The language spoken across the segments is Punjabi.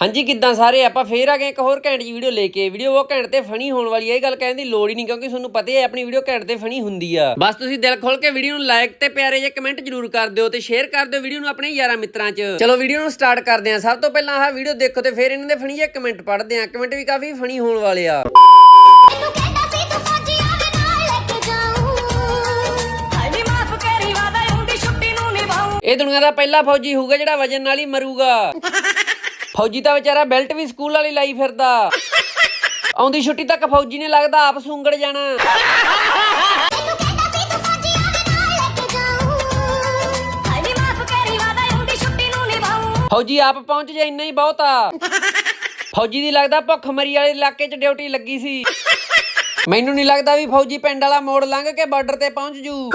ਹਾਂਜੀ ਕਿੱਦਾਂ ਸਾਰੇ? ਆਪਾਂ ਫੇਰ ਆ ਗਏ ਇੱਕ ਹੋਰ ਘੈਂਟ ਜੀ ਵੀਡੀਓ ਲੈ ਕੇ। ਵੀਡੀਓ ਉਹ ਘੈਂਟ ਤੇ ਫਨੀ ਹੋਣ ਵਾਲੀ ਹੈ ਇਹ ਗੱਲ ਕਹਿਣ ਦੀ ਲੋੜ ਹੀ ਨਹੀਂ ਕਿਉਂਕਿ ਤੁਹਾਨੂੰ ਪਤਾ ਹੀ ਆਪਣੀ ਵੀਡੀਓ ਘੈਂਟ ਤੇ ਫਨੀ ਹੁੰਦੀ ਆ। ਬਸ ਤੁਸੀਂ ਦਿਲ ਖੋਲ ਕੇ ਵੀਡੀਓ ਨੂੰ ਲਾਈਕ ਤੇ ਪਿਆਰੇ ਜਿਹੇ ਕਮੈਂਟ ਜ਼ਰੂਰ ਕਰ ਦਿਓ ਤੇ ਸ਼ੇਅਰ ਕਰ ਦਿਓ ਵੀਡੀਓ ਨੂੰ ਆਪਣੇ ਯਾਰਾਂ ਮਿੱਤਰਾਂ 'ਚ। ਚਲੋ ਵੀਡੀਓ ਨੂੰ ਸਟਾਰਟ ਕਰਦੇ ਹਾਂ। ਸਭ ਤੋਂ ਪਹਿਲਾਂ ਆਹ ਵੀਡੀਓ ਦੇਖੋ ਤੇ ਫਿਰ ਇਹਨਾਂ ਦੇ ਫਨੀ ਜਿਹੇ ਕਮੈਂਟ ਪੜ੍ਹਦੇ ਹਾਂ। ਕਮੈਂਟ ਵੀ ਕਾਫੀ ਫਨੀ ਹੋਣ ਵਾਲੇ ਆ। ਇਹ ਦੁਨੀਆ ਦਾ ਪਹਿਲਾ ਫੌਜੀ ਹੋਊਗਾ ਜਿਹੜਾ ਵਜਨ ਨਾਲ ਹੀ ਮਰੂਗਾ। ਫੌਜੀ ਤਾਂ ਵਿਚਾਰਾ ਬੈਲਟ ਵੀ ਸਕੂਲ ਵਾਲੀ ਲਾਈ ਫਿਰਦਾ। ਆਉਂਦੀ ਛੁੱਟੀ ਤੱਕ ਫੌਜੀ ਨੇ ਲੱਗਦਾ, ਆਪ ਸੁੰਗੜ ਜਾਣਾ। ਫੌਜੀ ਆਪ ਪਹੁੰਚ ਜਾ ਇੰਨਾ ਹੀ ਬਹੁਤ ਆ। ਫੌਜੀ ਦੀ ਲੱਗਦਾ ਭੁੱਖ ਮਰੀ ਵਾਲੇ ਇਲਾਕੇ 'ਚ ਡਿਊਟੀ ਲੱਗੀ ਸੀ। ਮੈਨੂੰ ਨਹੀਂ ਲੱਗਦਾ ਵੀ ਫੌਜੀ ਪਿੰਡ ਵਾਲਾ ਮੋੜ ਲੰਘ ਕੇ ਬਾਰਡਰ ਤੇ ਪਹੁੰਚ ਜੂ।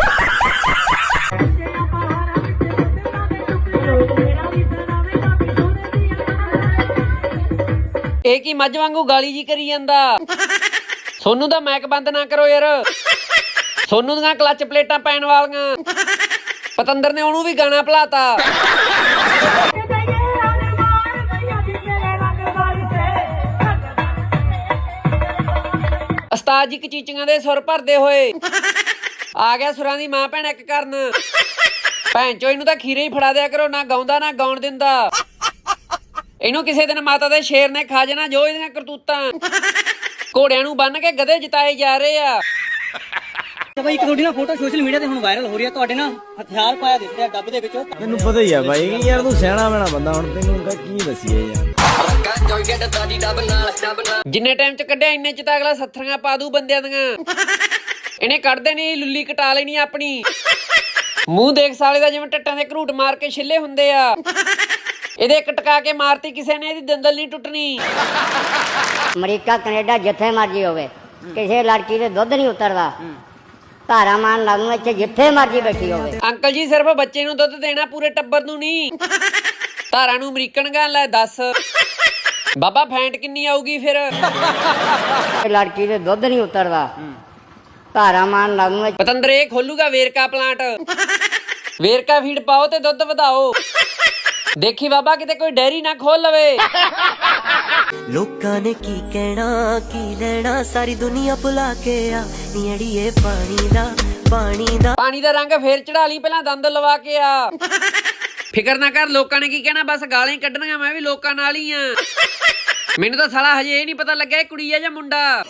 ਇਹ ਕੀ ਮੱਝ ਵਾਂਗੂ ਗਾਲੀ ਜੀ ਕਰੀ ਜਾਂਦਾ? ਸੋਨੂੰ ਦਾ ਮੈਕ ਬੰਦ ਨਾ ਕਰੋ ਯਾਰ। ਸੋਨੂੰ ਦੀਆਂ ਕਲੱਚ ਪਲੇਟਾਂ ਪੈਣ ਵਾਲੀਆਂ। ਪਤੰਦਰ ਨੇ ਉਹਨੂੰ ਵੀ ਗਾਣਾ ਭਲਾਤਾ। ਉਸਤਾਦ ਜੀ ਕਚੀਚੀਆਂ ਦੇ ਸੁਰ ਭਰਦੇ ਹੋਏ। ਆ ਗਿਆ ਸੁਰਾਂ ਦੀ ਮਾਂ ਭੈਣ ਇੱਕ ਕਰਨ। ਭੈਣ ਚੋ, ਇਹਨੂੰ ਤਾਂ ਖੀਰੇ ਹੀ ਫੜਾ ਦਿਆ ਕਰੋ, ਨਾ ਗਾਉਂਦਾ, ਨਾ ਗਾਉਣ ਦਿੰਦਾ। ਇਹਨੂੰ ਕਿਸੇ ਦਿਨ ਮਾਤਾ ਦੇ ਸ਼ੇਰ ਨੇ ਖਾ ਜਾਣਾ ਜੋ ਇਹਦੀਆਂ ਕਰਤੂਤਾਂ। ਘੋੜਿਆਂ ਨੂੰ ਬੰਨ ਕੇ ਗਧੇ ਜਿਤਾਏ ਜਾ ਰਹੇ ਆ। ਤਾਂ ਬਾਈ ਇੱਕ ਤੁਹਾਡੀ ਨਾ ਫੋਟੋ ਸੋਸ਼ਲ ਮੀਡੀਆ ਤੇ ਹੁਣ ਵਾਇਰਲ ਹੋ ਰਹੀ ਹੈ ਤੁਹਾਡੇ ਨਾ ਹਥਿਆਰ ਪਾਇਆ ਦਿਖ ਰਿਹਾ ਡੱਬ ਦੇ ਵਿੱਚ। ਤੈਨੂੰ ਪਤਾ ਹੀ ਆ ਬਾਈ ਯਾਰ ਤੂੰ ਸਿਆਣਾ ਬਣਾ ਬੰਦਾ ਹੁਣ ਤੈਨੂੰ ਕਾ ਕੀ ਦਸੀਏ ਯਾਰ। ਜਿੰਨੇ ਟਾਈਮ ਚ ਕੱਢਿਆ ਇੰਨੇ ਚ ਤਾਂ ਅਗਲਾ ਸੱਥਰੀਆਂ ਪਾ ਦੂ ਬੰਦਿਆਂ ਦੀਆਂ। ਇਹਨੇ ਕੱਢਦੇ ਨਹੀਂ ਲੁੱਲੀ ਕਟਾ ਲੈਣੀ ਆਪਣੀ। ਮੂੰਹ ਦੇਖ ਸਾਲੇ ਦਾ ਜਿਵੇਂ ਟੱਟਾਂ ਦੇ ਘਰੂਟ ਮਾਰ ਕੇ ਛਿੱਲੇ ਹੁੰਦੇ ਆ। ਇਹਦੇ ਇੱਕ ਟਕਾ ਕੇ ਮਾਰਤੀ ਕਿਸੇ ਨੇ ਇਹਦੀ ਦੰਦਲ ਨਹੀਂ ਟੁੱਟਣੀ। ਅਮਰੀਕਾ ਕੈਨੇਡਾ ਜਿੱਥੇ ਮਰਜ਼ੀ ਹੋਵੇ ਕਿਸੇ ਲੜਕੀ ਦੇ ਦੁੱਧ ਨਹੀਂ ਉਤਰਦਾ। ਧਾਰਾ ਮਾਨ ਲਾ ਦੂੰ ਇੱਥੇ ਜਿੱਥੇ ਮਰਜ਼ੀ ਬੈਠੀ ਹੋਵੇ। ਅੰਕਲ ਜੀ ਸਿਰਫ ਬੱਚੇ ਨੂੰ ਦੁੱਧ ਦੇਣਾ ਪੂਰੇ ਟੱਬਰ ਨੂੰ ਨਹੀਂ। ਧਾਰਾਂ ਨੂੰ ਅਮਰੀਕਨ ਗਾ ਲੈ ਦੱਸ। ਬਾਬਾ ਫੈਂਟ ਕਿੰਨੀ ਆਊਗੀ ਫਿਰ? ਲੜਕੀ ਦੇ ਦੁੱਧ ਨਹੀਂ ਉਤਰਦਾ। ਧਾਰਾ ਮਾਨ ਲਾ ਦੂੰ ਪਤੰਦਰ ਇਹ ਖੋਲੂਗਾ ਵੇਰਕਾ ਪਲਾਂਟ। ਵੇਰਕਾ ਫੀਡ ਪਾਓ ਤੇ ਦੁੱਧ ਵਧਾਓ। ਦੇਖੀ ਬਾਬਾ ਕਿਤੇ ਕੋਈ ਡੈਰੀ ਨਾ ਖੋਲ ਲਵੇ। ਲੋਕਾਂ ਨੇ ਕੀ ਕਹਿਣਾ ਕੀ ਲੈਣਾ? ਸਾਰੀ ਦੁਨੀਆ ਭੁਲਾ ਕੇ ਆ। ਨੀ ਅੜੀਏ ਪਾਣੀ ਦਾ ਪਾਣੀ ਦਾ। ਪਾਣੀ ਦਾ ਰੰਗ ਫੇਰ ਚੜਾ ਲਈ ਪਹਿਲਾਂ ਦੰਦ ਲਵਾ ਕੇ ਆ। ਫਿਕਰ ਨਾ ਕਰ ਲੋਕਾਂ ਨੇ ਕੀ ਕਹਿਣਾ? ਬਸ ਗਾਲਾਂ ਹੀ ਕੱਢਣੀਆਂ ਮੈਂ ਵੀ ਲੋਕਾਂ ਨਾਲ ਹੀ ਆ। ਮੈਨੂੰ ਤਾਂ ਸਾਲਾ ਹਜੇ ਇਹ ਨਹੀਂ ਪਤਾ ਲੱਗਿਆ ਇਹ ਕੁੜੀ ਆ ਜਾਂ ਮੁੰਡਾ।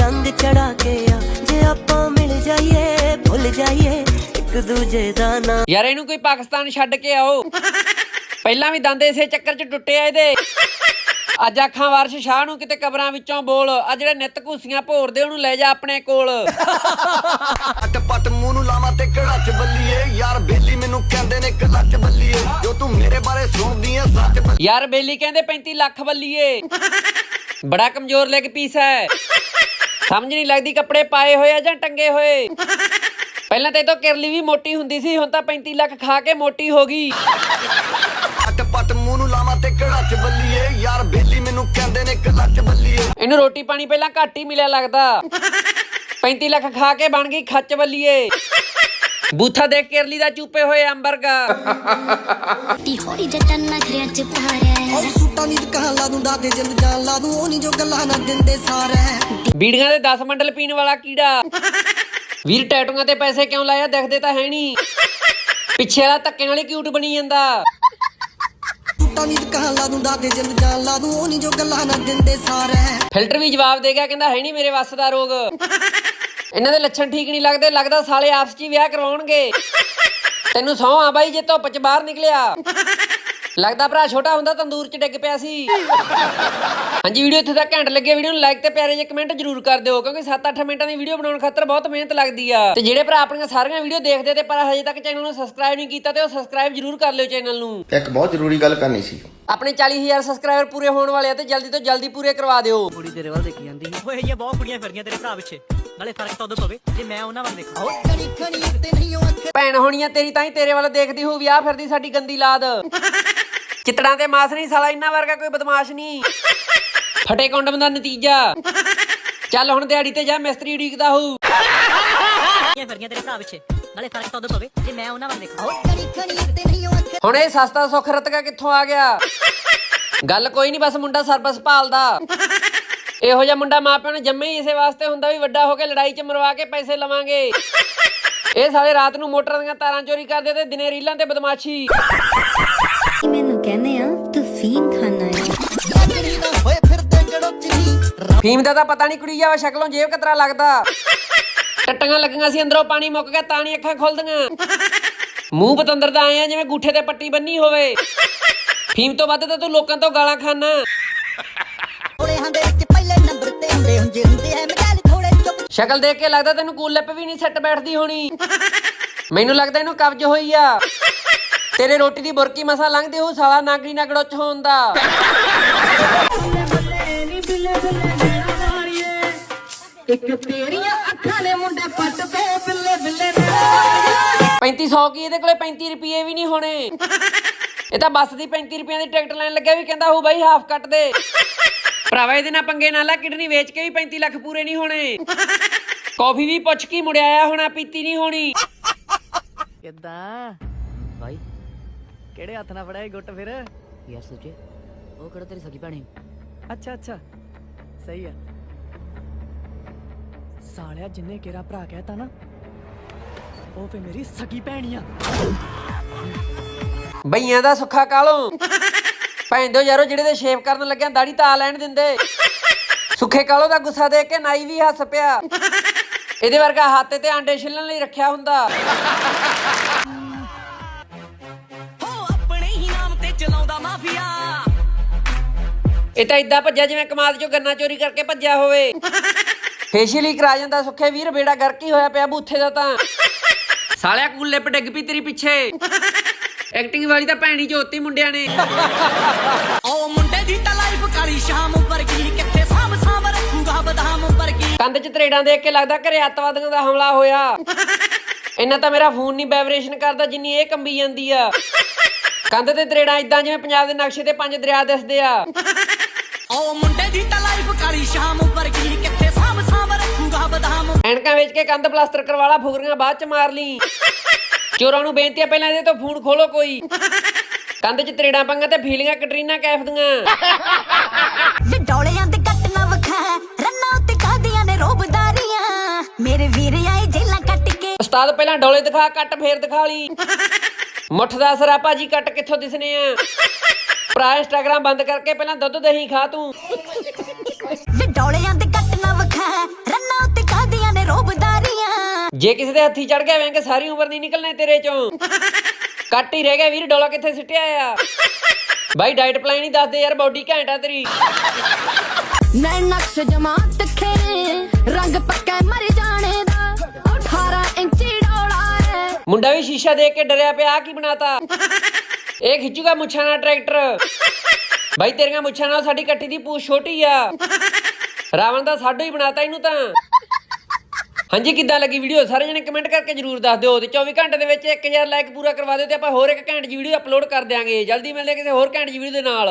ਰੰਗ ਚੜਾ ਕੇ ਆ। ਜੇ ਆਪਾਂ ਮਿਲ ਜਾਈਏ ਭੁੱਲ ਜਾਈਏ ਇੱਕ ਦੂਜੇ ਦਾ ਨਾਂ। ਯਾਰ ਇਹਨੂੰ ਕੋਈ ਪਾਕਿਸਤਾਨ ਛੱਡ ਕੇ ਆਓ। ਪਹਿਲਾਂ ਵੀ ਦੰਦ ਇਸੇ ਚੱਕਰ 'ਚ ਟੁੱਟੇ ਆ ਇਹਦੇ। ਅੱਜ ਆਖਾਂ ਵਾਰਸ਼ ਸ਼ਾਹ ਨੂੰ ਕਿਤੇ ਕਬਰਾਂ ਵਿੱਚੋਂ ਬੋਲ। ਆ ਜਿਹੜੇ ਨਿੱਤ ਘੂਸੀਆਂ ਭੋਰਦੇ ਉਹਨੂੰ ਲੈ ਜਾ ਆਪਣੇ ਕੋਲ। ਅੱਟ ਪੱਟ ਮੂੰਹ ਨੂੰ ਲਾਵਾਂ ਤੇ ਕੜਾਚ ਬੱਲੀਏ? ਯਾਰ ਬੇਲੀ ਮੈਨੂੰ ਕਹਿੰਦੇ ਨੇ ਕਲੱਚ ਬੱਲੀਏ? ਜੋ ਤੂੰ ਮੇਰੇ ਬਾਰੇ ਸੁਣਦੀ ਐ ਸੱਚ ਬੱਲੀਏ ਯਾਰ ਬੇਲੀ ਕਹਿੰਦੇ 35 ਲੱਖ ਬੱਲੀਏ। ਬੜਾ ਕਮਜ਼ੋਰ ਲੈਗ ਪੀਸ ਹੈ ਸਮਝ ਨਹੀਂ ਲੱਗਦੀ ਕੱਪੜੇ ਪਾਏ ਹੋਏ ਆ ਜਾਂ ਟੰਗੇ ਹੋਏ। ਪਹਿਲਾਂ ਤਾਂ ਇਹ ਤੋਂ ਕਿਰਲੀ ਵੀ ਮੋਟੀ ਹੁੰਦੀ ਸੀ ਹੁਣ ਤਾਂ 35 ਲੱਖ ਖਾ ਕੇ ਮੋਟੀ ਹੋ ਗਈ। ਅੱਟ ਪੱਟ ਮੂੰਹ ਨੂੰ ਲਾਵਾਂ ਤੇ ਕੜਾਚ ਬੱਲੀਏ ਯਾਰ ਬੇਲੀ ਮੈਨੂੰ ਕਹਿੰਦੇ ਨੇ ਕਲੱਚ ਬੱਲੀਏ ਇਹਨੂੰ ਰੋਟੀ ਪਾਣੀ ਪਹਿਲਾਂ ਘੱਟ ਹੀ ਮਿਲਿਆ ਲੱਗਦਾ। 35 ਲੱਖ ਖਾ ਕੇ ਬਣ ਗਈ ਖੱਚ ਬੱਲੀਏ ਬੂਥਾ ਦੇਖ ਕਿਰਲੀ ਦਾ ਚੂਪੇ ਹੋਏ ਅੰਬਰਗਾ। ਟੀ ਹੋਰੀ ਜੱਟਾਂ ਨਖਰਿਆਂ ਚ ਪਾਰਿਆ ਸੁੱਟਾਂ ਦੀ ਦੁਕਾਨ ਲਾ ਦੂੰ ਦਾਦੇ ਜਿੰਦ ਜਾਨ ਲਾ ਦੂੰ ਉਹ ਨਹੀਂ ਜੋ ਗੱਲਾਂ ਨਾ ਦਿੰਦੇ ਸਾਰੇ। ਬੀੜੀਆਂ ਦੇ 10 ਮੰਡਲ ਪੀਣ ਵਾਲਾ ਕੀੜਾ। ਵੀਰ ਟੈਟੂਆਂ ਤੇ ਪੈਸੇ ਕਿਉਂ ਲਾਇਆ? ਦਿਖਦੇ ਤਾਂ ਹੈ ਨਹੀਂ ਪਿੱਛੇ ਵਾਲਾ ਧੱਕੇ ਨਾਲ ਹੀ ਕਿਊਟ ਬਣੀ ਜਾਂਦਾ। ਸੁੱਟਾਂ ਦੀ ਦੁਕਾਨ ਲਾ ਦੂੰ ਦਾਦੇ ਜਿੰਦ ਜਾਨ ਲਾ ਦੂੰ ਉਹ ਨਹੀਂ ਜੋ ਗੱਲਾਂ ਨਾ ਦਿੰਦੇ ਸਾਰੇ। ਫਿਲਟਰ ਵੀ ਜਵਾਬ ਦੇ ਗਿਆ ਕਹਿੰਦਾ ਹੈ ਨਹੀਂ ਮੇਰੇ ਵੱਸ ਦਾ ਰੋਗ। ਇਹਨਾਂ ਦੇ ਲੱਛਣ ਠੀਕ ਨਹੀਂ ਲੱਗਦੇ ਲੱਗਦਾ ਸਾਲੇ ਆਪਸ 'ਚ ਹੀ ਵਿਆਹ ਕਰਵਾਉਣਗੇ। ਤੈਨੂੰ ਸਹੁੰ ਆ ਬਾਈ ਜੇ ਧੁੱਪ 'ਚ ਬਾਹਰ ਨਿਕਲਿਆ। ਲੱਗਦਾ ਭਰਾ ਛੋਟਾ ਹੁੰਦਾ ਤੰਦੂਰ 'ਚ ਡਿੱਗ ਪਿਆ ਸੀ। ਹਾਂਜੀ ਵੀਡੀਓ ਇੱਥੇ ਤੱਕ ਘੰਟ ਲੱਗੇ ਵੀਡੀਓ ਨੂੰ ਲਾਈਕ ਤੇ ਪਿਆਰੇ ਜਿਹੇ ਕਮੈਂਟ ਜ਼ਰੂਰ ਕਰ ਦਿਓ ਕਿਉਂਕਿ 7-8 ਮਿੰਟਾਂ ਦੀ ਵੀਡੀਓ ਬਣਾਉਣ ਖਾਤਰ ਬਹੁਤ ਮਿਹਨਤ ਲੱਗਦੀ ਆ। ਤੇ ਜਿਹੜੇ ਭਰਾ ਆਪਣੀਆਂ ਸਾਰੀਆਂ ਵੀਡੀਓ ਦੇਖਦੇ ਤੇ ਪਰ ਹਜੇ ਤੱਕ ਚੈਨਲ ਨੂੰ ਸਬਸਕ੍ਰਾਈਬ ਨਹੀਂ ਕੀਤਾ ਤੇ ਉਹ ਸਬਸਕ੍ਰਾਈਬ ਜ਼ਰੂਰ ਕਰ ਲਿਓ ਚੈਨਲ ਨੂੰ। ਇੱਕ ਬਹੁਤ ਜ਼ਰੂਰੀ ਗੱਲ ਕਰਨੀ ਸੀ। ਆਪਣੇ 40000 ਸਬਸਕ੍ਰਾਈਬਰ ਪੂਰੇ ਹੋਣ ਵਾਲੇ ਆ ਤੇ ਜਲਦੀ ਤੋਂ ਜਲਦੀ ਪੂਰੇ ਕਰਵਾ ਦਿਓ। ਕੁੜੀ ਤੇਰੇ ਵੱਲ ਦੇਖੀ ਜਾਂਦੀ ਹੈ ਓਏ ਇਹ ਬਹੁਤ ਕੁੜੀਆਂ ਫਿਰਦੀਆਂ ਤੇਰੇ ਭਰਾ ਪਿੱਛੇ। ਨਾਲੇ ਫ਼ਰਕ ਤਾਂ ਉਦੋਂ ਪਵੇ ਜੇ ਮੈਂ ਉਹਨਾਂ ਵੱਲ ਦੇਖਾਂ। ਓਏ ਕਣੀ ਕਣੀ ਤੇ ਨਹੀਂ ਉਹ ਅੱਖ ਭੈਣ ਹੋਣੀਆਂ ਤੇਰੀ ਤਾਂ ਹੀ ਤੇਰੇ ਵੱਲ ਦੇਖਦੀ ਹੋਊ ਵਿਆਹ ਫਿਰਦੀ ਸਾਡੀ ਗੰਦੀ ਲਾਦ। ਚਿੱਤੜਾਂ ਤੇ ਮਾਸ ਨਹੀਂ ਸਾਲਾ ਇੰਨਾ ਵਰਗਾ ਕੋਈ ਬਦਮਾਸ਼ ਨਹੀਂ। ਫਟੇ ਕੌਂਡਮ ਦਾ ਨਤੀਜਾ। ਚੱਲ ਹੁਣ ਦਿਹਾੜੀ ਤੇ ਜਾ ਮਿਸਤਰੀ ਉਡੀਕਦਾ ਹੋਊ। ਕੁੜੀਆਂ ਫਿਰਦੀਆਂ ਤੇਰੇ ਭਰਾ ਪਿੱਛੇ ਨਾਲੇ ਫ਼ਰਕ ਤਾਂ ਉਦੋਂ ਪਵੇ ਜੇ ਮੈਂ ਉਹਨਾਂ ਵੱਲ ਦੇਖਾਂ। ਓਏ ਕਣੀ ਕਣੀ ਤੇ ਨਹੀਂ ਉਹ ਅੱਖ ਹੁਣ ਇਹ ਸਸਤਾ ਸੁੱਖ ਰਤਕਾ ਕਿੱਥੋਂ ਆ ਗਿਆ? ਗੱਲ ਕੋਈ ਨਹੀਂ ਬਸ ਮੁੰਡਾ ਸਰਬਸ ਭਾਲਦਾ। ਇਹੋ ਜਿਹਾ ਮੁੰਡਾ ਮਾਪਿਆਂ ਨੇ ਜੰਮੇ ਹੀ ਇਸੇ ਵਾਸਤੇ ਹੁੰਦਾ ਵੀ ਵੱਡਾ ਹੋ ਕੇ ਲੜਾਈ 'ਚ ਮਰਵਾ ਕੇ ਪੈਸੇ ਲਵਾਂਗੇ। ਇਹ ਸਾਲੇ ਰਾਤ ਨੂੰ ਮੋਟਰਾਂ ਦੀਆਂ ਤਾਰਾਂ ਚੋਰੀ ਕਰਦੇ ਤੇ ਦਿਨੇ ਰੀਲਾਂ ਤੇ ਬਦਮਾਸ਼ੀ। ਕਹਿੰਦੇ ਆ ਤੂੰ ਫੀਨ ਖਾਣਾ ਹੈ। ਫੀਮ ਦਾ ਤਾਂ ਪਤਾ ਨਹੀਂ ਕੁੜੀ ਜਾਵਾ ਸ਼ਕਲੋਂ ਜੇਬ ਕਤਰਾ ਲੱਗਦਾ। ਟੱਟੀਆਂ ਲੱਗੀਆਂ ਸੀ ਅੰਦਰੋਂ ਪਾਣੀ ਮੁੱਕ ਗਿਆ ਤਾਂ ਨਹੀਂ ਅੱਖਾਂ ਖੁੱਲਦੀਆਂ। ਮੂੰਹ ਪਤੰਦਰ ਦਾ ਆਏ ਆ ਜਿਵੇਂ ਗੂਠੇ ਤੇ ਪੱਟੀ ਬੰਨੀ ਹੋਵੇ। ਫੀਮ ਤੋਂ ਵੱਧ ਤਾਂ ਤੂੰ ਲੋਕਾਂ ਤੋਂ ਗਾਲਾਂ ਖਾਨਾ। ਸ਼ਕਲ ਦੇਖ ਕੇ ਲੱਗਦਾ ਤੈਨੂੰ ਕੂਲ ਲਿਪ ਵੀ ਨਹੀਂ ਸੈੱਟ ਬੈਠਦੀ ਹੋਣੀ। ਮੈਨੂੰ ਲੱਗਦਾ ਇਹਨੂੰ ਕਬਜ਼ ਹੋਈ ਆ। ਤੇਰੇ ਰੋਟੀ ਦੀ ਬੁਰਕੀ ਮਸਾ ਲੰਘਦੇ ਉਹ ਸਾਲਾ ਨਾਗਰੀ ਨਾ ਗੜੋਚ ਹੁੰਦਾ ਪੈਂਤੀ 3500 ਕੀ ਇਹਦੇ ਕੋਲੇ? 35 ਰੁਪਏ ਵੀ ਨਹੀਂ ਹੋਣੇ। ਇਹ ਤਾਂ ਬੱਸ ਦੀ 35 ਰੁਪਏ ਦੀ ਟਿਕਟ ਲੈਣ ਲੱਗਿਆ ਵੀ ਕਹਿੰਦਾ ਹੋ ਬਾਈ ਹਾਫ ਕੱਟ ਦੇ। ਭਰਾਵਾ, ਇਹਦੇ ਨਾਲ ਪੰਗੇ ਨਾਲ ਆ ਕਿਡਨੀ ਵੇਚ ਕੇ ਵੀ 35 ਲੱਖ ਪੂਰੇ ਨਹੀਂ ਹੋਣੇ। ਕਾਫੀ ਵੀ ਪੁੱਛ ਕੇ ਮੁੜਿਆ ਆਇਆ ਹੋਣਾ ਪੀਤੀ ਨਹੀਂ ਹੋਣੀ। ਕਿੱਦਾਂ? ਭਾਈ ਕਿਹੜੇ ਹੱਥ ਨਾਲ ਫੜਿਆ ਗੁੱਟ ਫਿਰ? ਯਾਰ ਸੋਚੇ ਉਹ ਕਿਹੜਾ ਤੇਰੀ ਸਗੀ ਭੈਣੀ? ਅੱਛਾ ਅੱਛਾ। ਸਹੀ ਆ। ਸਾਲਿਆ ਜਿੰਨੇ ਕਿਹੜਾ ਭਰਾ ਕਹਿਤਾ ਨਾ ਉਹ ਫੇ ਮੇਰੀ ਸਕੀ ਭੈਣੀ ਆ। ਬਈਆਂ ਦਾ ਸੁੱਖਾ ਕਾਲੋਂ। ਭੈਣ ਦਿਓ ਯਾਰੋ ਜਿਹੜੇ ਦੇ ਸ਼ੇਵ ਕਰਨ ਲੱਗਿਆ ਦਾੜੀ ਤਾਂ ਆ ਲੈਣ ਦਿੰਦੇ। ਸੁੱਖੇ ਕਾਲੋ ਦਾ ਗੁੱਸਾ ਦੇਖ ਕੇ ਨਾਈ ਵੀ ਹੱਸ ਪਿਆ। ਇਹਦੇ ਵਰਗਾ ਹੱਥ ਤੇ ਆਂਡੇ ਛਿੱਲਣ ਲਈ ਰੱਖਿਆ ਹੁੰਦਾ। ਇਹ ਤਾਂ ਇਦਾਂ ਭੱਜਿਆ ਜਿਵੇਂ ਕਮਾਦ ਚੋਂ ਗੰਨਾ ਚੋਰੀ ਕਰਕੇ ਭੱਜਿਆ ਹੋਵੇ। ਫੇਸ਼ੀਅਲ ਹੀ ਕਰਾ ਜਾਂਦਾ ਸੁੱਖੇ ਵੀਰ ਬੇੜਾ ਗਰਕ ਹੀ ਹੋਇਆ ਪਿਆ ਬੂਥੇ ਦਾ ਤਾਂ। ਸਾਲਿਆ ਕੂਲ ਲਿਪ ਡਿੱਗ ਪਈ ਤੇਰੀ ਪਿੱਛੇ। ਐਕਟਿੰਗ ਵਾਲੀ ਤਾਂ ਭੈਣੀ ਜੋਤੀ ਮੁੰਡਿਆਂ ਨੇ। ਉਹ ਮੁੰਡੇ ਦੀ ਤਾਂ ਲਾਈਫ ਕਾਲੀ ਸ਼ਾਮ ਵਰਗੀ ਕਿੱਥੇ ਸਾਂਭ ਸਾਂਭ ਰੱਖੂਗਾ ਬਦਾਮ ਵਰਗੀ ਕੰਧ 'ਚ ਤਰੇੜਾਂ ਦੇਖ ਕੇ ਲੱਗਦਾ ਘਰੇ ਅੱਤਵਾਦੀਆਂ ਦਾ ਹਮਲਾ ਹੋਇਆ। ਇੰਨਾ ਤਾਂ ਮੇਰਾ ਫੋਨ ਨਹੀਂ ਵਾਈਬ੍ਰੇਸ਼ਨ ਕਰਦਾ ਜਿੰਨੀ ਇਹ ਕੰਬੀ ਜਾਂਦੀ ਆ। ਕੰਧ ਤੇ ਤਰੇੜਾਂ ਇਦਾਂ ਜਿਵੇਂ ਪੰਜਾਬ ਦੇ ਨਕਸ਼ੇ ਤੇ ਪੰਜ ਦਰਿਆ ਦਿਸਦੇ ਆ। ਉਹ ਮੁੰਡੇ ਦੀ ਤਾਂ ਲਾਈਫ ਕਾਲੀ ਸ਼ਾਮ ਵਰਗੀ ਕਿੱਥੇ ਸਾਂਭ ਸਾਂਭ ਰੱਖੂਗਾ ਬਦਾਮ। ਐਨਕਾਂ ਵੇਚ ਕੇ ਕੰਧ ਪਲਾਸਟਰ ਕਰਵਾਲਾ ਫੁਗਰੀਆਂ ਬਾਅਦ ਚ ਮਾਰ ਲਈ। ਚੋਰਾਂ ਨੂੰ ਬੇਨਤੀ ਆ ਪਹਿਲਾਂ ਇਹਦੇ ਤੋਂ ਫੋਨ ਖੋਲੋ ਕੋਈ। ਕੰਧ 'ਚ ਤਰੇੜਾਂ ਪੰਗਾ ਤੇ ਫੀਲੀਆਂ ਕਟਰੀਨਾ ਕੈਫ ਦੀਆਂ। ਵੇ ਡੋਲਿਆਂ ਦੇ ਕੱਟ ਨਾ ਵਖਾ ਰੰਨਾ ਉੱਤੇ ਕਾਦੀਆਂ ਨੇ ਰੋਬਦਾਰੀਆਂ ਮੇਰੇ ਵੀਰ ਆਏ ਜੇਲਾਂ ਕੱਟ ਕੇ। ਉਸਤਾਦ ਪਹਿਲਾਂ ਡੋਲੇ ਦਿਖਾ ਕੱਟ ਫੇਰ ਦਿਖਾ ਲਈ। ਮੁੱਠ ਦਾ ਅਸਰਾ ਭਾਜੀ ਕੱਟ ਕਿੱਥੋਂ ਦਿਸਨੇ ਆ? ਭਰਾ ਇੰਸਟਾਗ੍ਰਾਮ ਬੰਦ ਕਰਕੇ ਪਹਿਲਾਂ ਦੁੱਧ ਦਹੀਂ ਖਾ ਤੂੰ। ਵੇ ਡੋਲਿਆਂ ਦੇ ਕੱਟ ਨਾ ਵਖਾ ਰੰਨਾ ਉੱਤੇ ਕਾਦੀਆਂ ਨੇ ਰੋਬਦਾਰੀਆਂ। ਜੇ ਕਿਸੇ ਦੇ ਹੱਥੀ ਚੜ ਗਿਆ ਵੇਂਗੇ ਸਾਰੀ ਉਮਰ ਨਹੀਂ ਨਿਕਲਣੇ ਤੇਰੇ ਚੋਂ। ਕੱਟ ਹੀ ਰਹਿ ਗਿਆ ਵੀਰ ਡੋਲਾ ਕਿੱਥੇ ਸਿੱਟਿਆ ਆ? ਬਾਈ ਡਾਈਟ ਪਲਾਨ ਹੀ ਦੱਸ ਦੇ ਯਾਰ ਬਾਡੀ ਘੈਂਟ ਤੇਰੀ। ਮੈਂ ਨਕਸ਼ ਜਮਾਤ ਖੇਰੇ ਰੰਗ ਪੱਕਾ ਮਰ ਜਾਣੇ ਦਾ। 18 ਇੰਚੀ ਡੋਲਾ ਹੈ। ਮੁੰਡਾ ਵੀ ਸ਼ੀਸ਼ਾ ਦੇਖ ਕੇ ਡਰਿਆ ਪਿਆ ਕੀ ਬਣਾਤਾ? ਇਹ ਖਿੱਚੂਗਾ ਮੁੱਛਾਂ ਨਾਲ ਟਰੈਕਟਰ। ਬਾਈ, ਤੇਰੀਆਂ ਮੁੱਛਾਂ ਨਾਲ ਸਾਡੀ ਕੱਟੀ ਦੀ ਪੂਛ ਛੋਟੀ ਆ। ਰਾਵਣ ਦਾ ਸਾਡੋ ਹੀ ਬਣਾਤਾ ਇਹਨੂੰ ਤਾਂ। ਹਾਂਜੀ, ਕਿੱਦਾਂ ਲੱਗੀ ਵੀਡੀਓ ਸਾਰੇ ਜਣੇ ਕਮੈਂਟ ਕਰਕੇ ਜਰੂਰ ਦੱਸ ਦਿਓ ਤੇ 24 ਘੰਟੇ ਦੇ ਵਿੱਚ 1000 ਲਾਈਕ ਪੂਰਾ ਕਰਵਾ ਦਿਓ ਤੇ ਆਪਾਂ ਹੋਰ ਇੱਕ ਘੰਟੇ ਦੀ ਵੀਡੀਓ ਅਪਲੋਡ ਕਰ ਦਿਆਂਗੇ। ਜਲਦੀ ਮਿਲਦੇ ਕਿਸੇ ਹੋਰ ਘੰਟੇ ਦੀ ਵੀਡੀਓ ਦੇ ਨਾਲ।